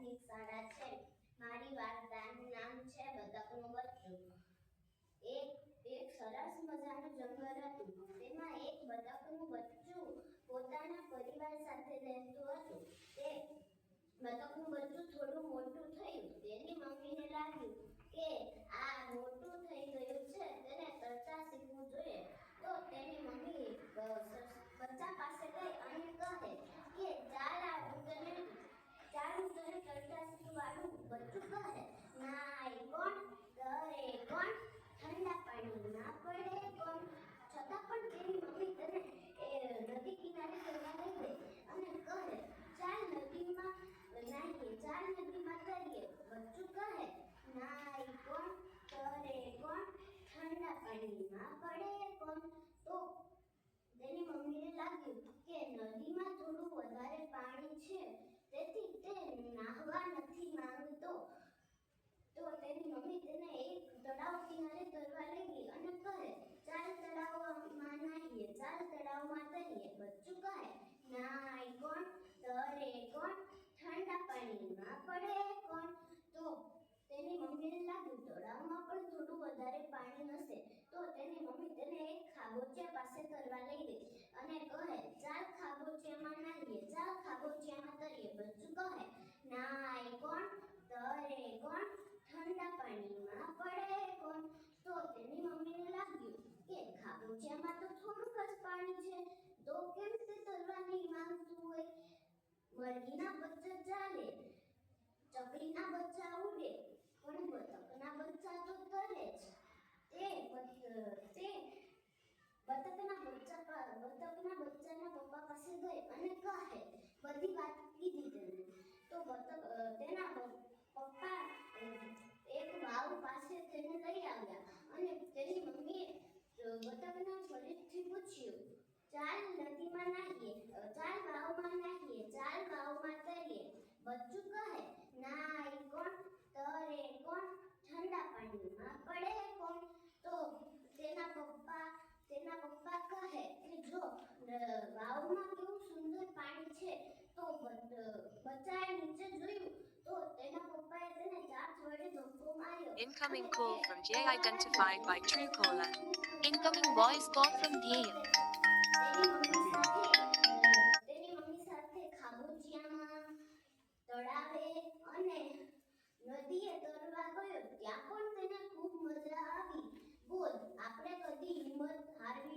પ્રાથમિક શાળા છે. મારી વાર્તાનું નામ છે બતકનું બચ્ચું એક એક સરસ મજાનું જંગલ હતું. તેમાં એક બતકનું બચ્ચું પોતાના પરિવાર સાથે રહેતું હતું. તે બતકનું બચ્ચું થોડું મોટું થયું. તેની મમ્મીને લાગ્યું કે આ મોટું થઈ ગયું છે, તેને ચર્ચા શીખવું જોઈએ. તો તેની મમ્મી બચ્ચા પાસે ગઈ અને કહે કે ચાલ આ હું તને ચાલ હું તને તરતા શીખવાડું બચ્ચું કહે નાય કોણ કરે કોણ ઠંડા પાણીમાં પડે કોણ છતાં પણ તેની મમ્મી તને એ નદી કિનારે ફરવા લઈ ગઈ અને કહે ચાલ નદીમાં નાહીએ ચાલ નદીમાં તરીએ બચ્ચું કહે નાય કોણ તરે કોણ ઠંડા પાણીમાં પડે કોણ તો તેની મમ્મીને લાગ્યું કે નદીમાં થોડું વધારે પાણી છે, તેથી તે નાહવા નથી માંગતો. તો તેની મમ્મી તેને એક તળાવ કિનારે તરવા લઈ અને કહે, ચાલ તળાવમાં નાહીએ, ચાલ તળાવમાં તરીએ બચ્ચું કહે નાય કોણ તરે કોણ ઠંડા પાણીમાં પડે કોણ તો તેની મમ્મીને લાગ્યું તળાવમાં પણ થોડું વધારે પાણી હશે, તો તેની મમ્મી તેને એક ખાબોચિયા પાસે તરવા લઈ ગઈ અને કહે, ચાલ ખાબોચિયામાં નાહીએ, ચાલ ખાબોચિયામાં તરીએ બચ્ચું કહે, નાય કોણ? તરે કોણ? ઠંડા પાણીમાં પડે કોણ? તો તેની મમ્મીને લાગ્યું કે ખાબોચિયામાં તો થોડુંક જ પાણી છે, તો કેમ તે તરવા નહીં માંગતું હોય? મરઘીના બચ્ચા ચાલે ચકડીના બચ્ચા ઉડે પણ બતકના બચ્ચા તો તરે જ. તે બત- તે બતકના બચ્ચા બતકના બચ્ચાના પપ્પા પાસે ગઈ અને કહે બધી વાત કીધી તેને તો બતક અ, તેના પ- પપ્પા અ, એક વાવ પાસે તેને લઈ આવ્યા અને તેની મમ્મીએ અ, બતકને ફરીથી પૂછ્યું ચાલ નદીમાં નાહીએ અ, ચાલ વાવમાં નાહીએ ચાલ વાવમાં તરીએ બચ્ચું કહે નાય કોણ તરે કોણ ઠંડા પાણીમાં પડે કોણ તો તેના પપ્પા તેના પપ્પા કહે કે જો અ, વાવમાં કેવું સુંદર પાણી છે. તો બચ્ચાએ નીચે જોયું તો તેના પપ્પાએ તેને ચાર્જ વડે ધક્કો માર્યો. Incoming કોલ ફ્રોમ જે identified by Truecaller incoming Incoming call from સાથે તેની મમ્મી સાથે ખાબોચિયામાં તળાવે અને નદીએ તરવા ગયો. ત્યાં પણ તેને ખૂબ મજા આવી. બોલ આપણે કદી હિંમત હારવી